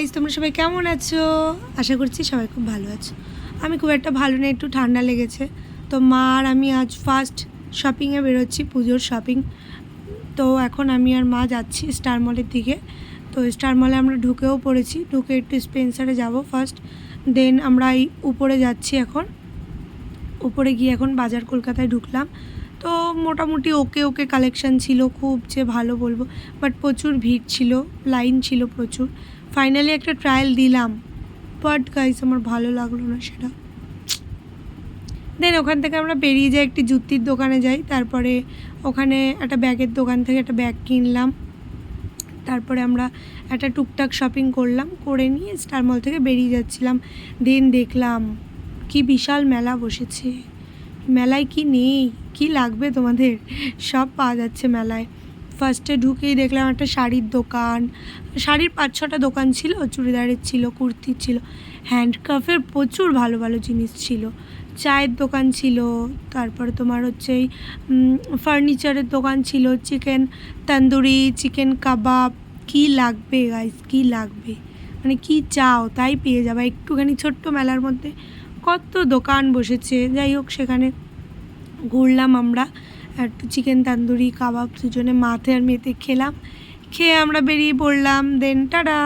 Guys তোমরা সবাই কেমন আছো? আশা করছি সবাই খুব ভালো আছো। আমি খুব একটা ভালো না, একটু ঠান্ডা লেগেছে। তো মা আর আমি আজ ফার্স্ট শপিংয়ে বেরোচ্ছি, পুজোর শপিং তো এখন আমি আর মা যাচ্ছি স্টার মলের দিকে। তো স্টার মলে আমরা ঢুকেও পড়েছি, ঢুকে একটু স্পেন্সারে যাব ফার্স্ট দেন আমরা এই উপরে যাচ্ছি এখন। উপরে গিয়ে এখন বাজার কলকাতায় ঢুকলাম। তো মোটামুটি ওকে ওকে কালেকশন ছিল, খুব যে ভালো বলব। বাট প্রচুর ভিড় ছিল লাইন ছিল প্রচুর। ফাইনালি একটা ট্রায়াল দিলাম। বাট গাইস আমার ভালো লাগল না সেটা। দেন ওখান থেকে আমরা বেরিয়ে যাই একটি জুতির দোকানে যাই। তারপরে ওখানে একটা ব্যাগের দোকান থেকে একটা ব্যাগ কিনলাম। তারপরে আমরা একটা টুকটাক শপিং করলাম। করে নিয়ে স্টার মল থেকে বেরিয়ে যাচ্ছিলাম। দেন দেখলাম, কি বিশাল মেলা বসেছে। মেলায় কি নেই? কি লাগবে তোমাদের? সব পাওয়া যাচ্ছে মেলায়। ফার্স্টে ঢুকেই দেখলাম একটা শাড়ির দোকান। শাড়ির পাঁচ ছটা দোকান ছিল, চুড়িদারের ছিল, কুর্তির ছিল। হ্যান্ডক্রাফের প্রচুর ভালো ভালো জিনিস ছিল। চায়ের দোকান ছিল, তারপরে তোমার হচ্ছে এই ফার্নিচারের দোকান ছিল চিকেন তন্দুরি চিকেন কাবাব কি লাগবে গাইস কি লাগবে? মানে কি চাও? তাই পেয়ে যাবে। একটুখানি ছোট্ট মেলার মধ্যে কত দোকান বসেছে। যাই হোক, সেখানে ঘুরলাম আমরা। একটু চিকেন তান্দুরি কাবাব দুজনে মাথে আর মেতে খেলাম। খেয়ে আমরা বেরিয়ে পড়লাম দেন টাটা